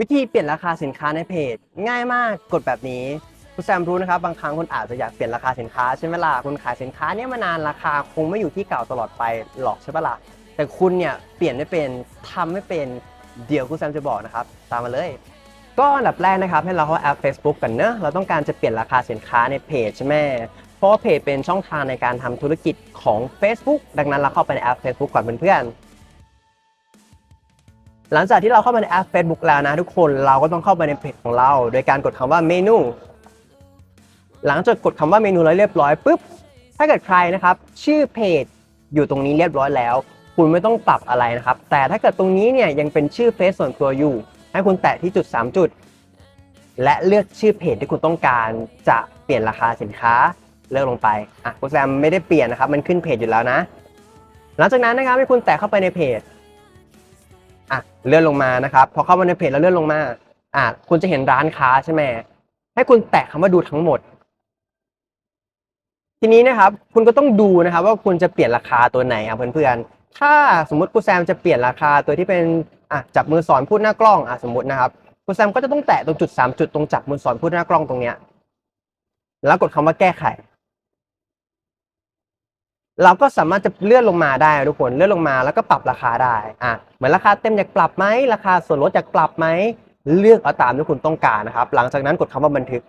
วิธีเปลี่ยนราคาสินค้าในเพจ ง่ายมากกดแบบนี้คุณแซมรู้นะครับบางครั้งคุณอาจจะอยากเปลี่ยนราคาสินค้าใช่ไหมล่ะคุณขายสินค้าเนี้ยมานานราคาคงไม่อยู่ที่เก่าตลอดไปหรอกใช่ปะล่ะแต่คุณเนี่ยเปลี่ยนไม่เป็นทำไม่เป็นเดี๋ยวคุณแซมจะบอกนะครับตามมาเลย ก็อันดับแรกนะครับให้เราเข้าแอป Facebook กันเนอะเราต้องการจะเปลี่ยนราคาสินค้าในเพจใช่ไหมเพราะเพจเป็นช่องทางในการทำธุรกิจของ Facebook ดังนั้นเราเข้าไปในแอป Facebook ก่อนเพื่อนๆ หลังจากที่เราเข้ามาในแอป Facebook แล้วนะทุกคนเราก็ต้องเข้าไปในเพจของเรา โดยการกดคำว่าเมนู หลังจากกดคำว่าเมนูแล้วเรียบร้อยปุ๊บถ้าเกิดใครนะครับ ชื่อเพจอยู่ตรงนี้เรียบร้อยแล้ว คุณไม่ต้องปรับอะไรนะครับ แต่ถ้าเกิดตรงนี้เนี่ยยังเป็นชื่อเฟซส่วนตัวอยู่ ให้คุณแตะที่จุด 3 จุด และเลือกชื่อเพจที่คุณต้องการจะเปลี่ยนราคาสินค้าเลือกลงไปอะคุณแซมไม่ได้เปลี่ยนนะครับ มันขึ้นเพจอยู่แล้วนะ หลังจากนั้นนะครับให้คุณแตะเข้าไปในเพจ อะเลื่อนลงมานะครับพอเข้ามาในเพจแล้วเลื่อนลงมาอะคุณจะเห็นร้านค้าใช่ไหมให้คุณแตะคำว่าดูทั้งหมด ทีนี้นะครับ คุณก็ต้องดูนะครับ ว่าคุณจะเปลี่ยนราคาตัวไหนอะเพื่อนๆถ้าสมมติคุณแซมจะเปลี่ยนราคาตัวที่เป็นอะจับมือสอนพูดหน้ากล้องอะสมมตินะครับคุณแซมก็จะต้องแตะตรงจุดสามจุดตรงจับมือสอนพูดหน้ากล้องตรงเนี้ยแล้วกดคำว่าแก้ไข เราก็สามารถจะเลื่อนลงมาได้ทุกคนเลื่อนลงมาแล้วก็ปรับราคาได้อะเหมือนราคาเต็มอยากปรับไหมราคาส่วนลดอยากปรับไหมเลือกเอาตามที่คุณต้องการนะครับ หลังจากนั้นกดคำว่าบันทึก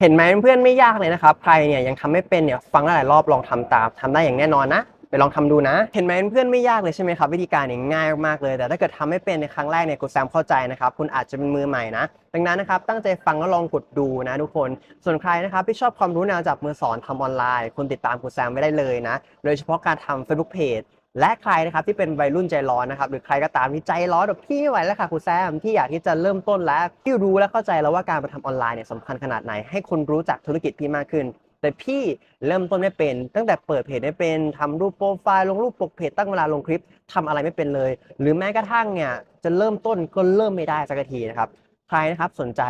เห็นไหมเพื่อนไม่ยากเลยนะครับ ใครเนี่ยยังทำไม่เป็นเนี่ยฟังหลายรอบลองทำตามทำได้อย่างแน่นอนนะ ไปลองทำดูนะ เห็นไหมเพื่อนไม่ยากเลยใช่ไหมครับ วิธีการเนี่ยง่ายมากเลย แต่ถ้าเกิดทำไม่เป็นในครั้งแรกเนี่ยกูแซมเข้าใจนะครับ คุณอาจจะเป็นมือใหม่นะ ดังนั้นนะครับ ตั้งใจฟังแล้วลองกดดูนะทุกคน ส่วนใครนะครับที่ชอบความรู้แนวจับมือสอนทำออนไลน์ คุณติดตามกูแซมไม่ได้เลยนะ โดยเฉพาะการทำ Facebook Page และใครนะครับที่เป็นวัยรุ่นใจร้อนนะครับหรือใครก็ตามที่ใจร้อนแบบพี่ไม่ไหวแล้วค่ะครูแซมที่อยากที่จะเริ่มต้นแล้วที่รู้และเข้าใจแล้วว่าการมาทำออนไลน์เนี่ยสำคัญขนาดไหนให้คนรู้จักธุรกิจพี่มากขึ้น แต่พี่เริ่มต้นไม่เป็น ตั้งแต่เปิดเพจไม่เป็นทำรูปโปรไฟล์ลงรูปปกเพจตั้งเวลาลงคลิปทำอะไรไม่เป็นเลย หรือแม้กระทั่งเนี่ยจะเริ่มต้นก็เริ่มไม่ได้สักทีนะครับใครนะครับสนใจ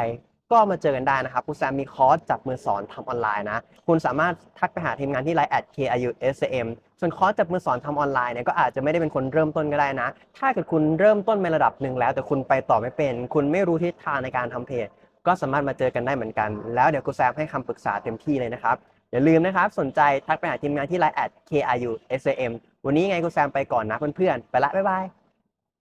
ก็มาเจอกันได้นะครับครูแซมมีคอร์สจับมือสอนทำออนไลน์นะ คุณสามารถทักไปหาทีมงานที่ไลน์ at kiu sm ส่วนคอร์สจับมือสอนทำออนไลน์เนี่ยก็อาจจะไม่ได้เป็นคนเริ่มต้นก็ได้นะ ถ้าเกิดคุณเริ่มต้นในระดับหนึ่งแล้ว แต่คุณไปต่อไม่เป็น คุณไม่รู้ทิศทางในการทำเพจ ก็สามารถมาเจอกันได้เหมือนกัน แล้วเดี๋ยวกูแซมให้คำปรึกษาเต็มที่เลยนะครับ อย่าลืมนะครับ สนใจทักไปหาทีมงานที่ไลน์แอด kiu sm วันนี้ไงกูแซมไปก่อนนะเพื่อนๆ ไปละ บ๊ายบาย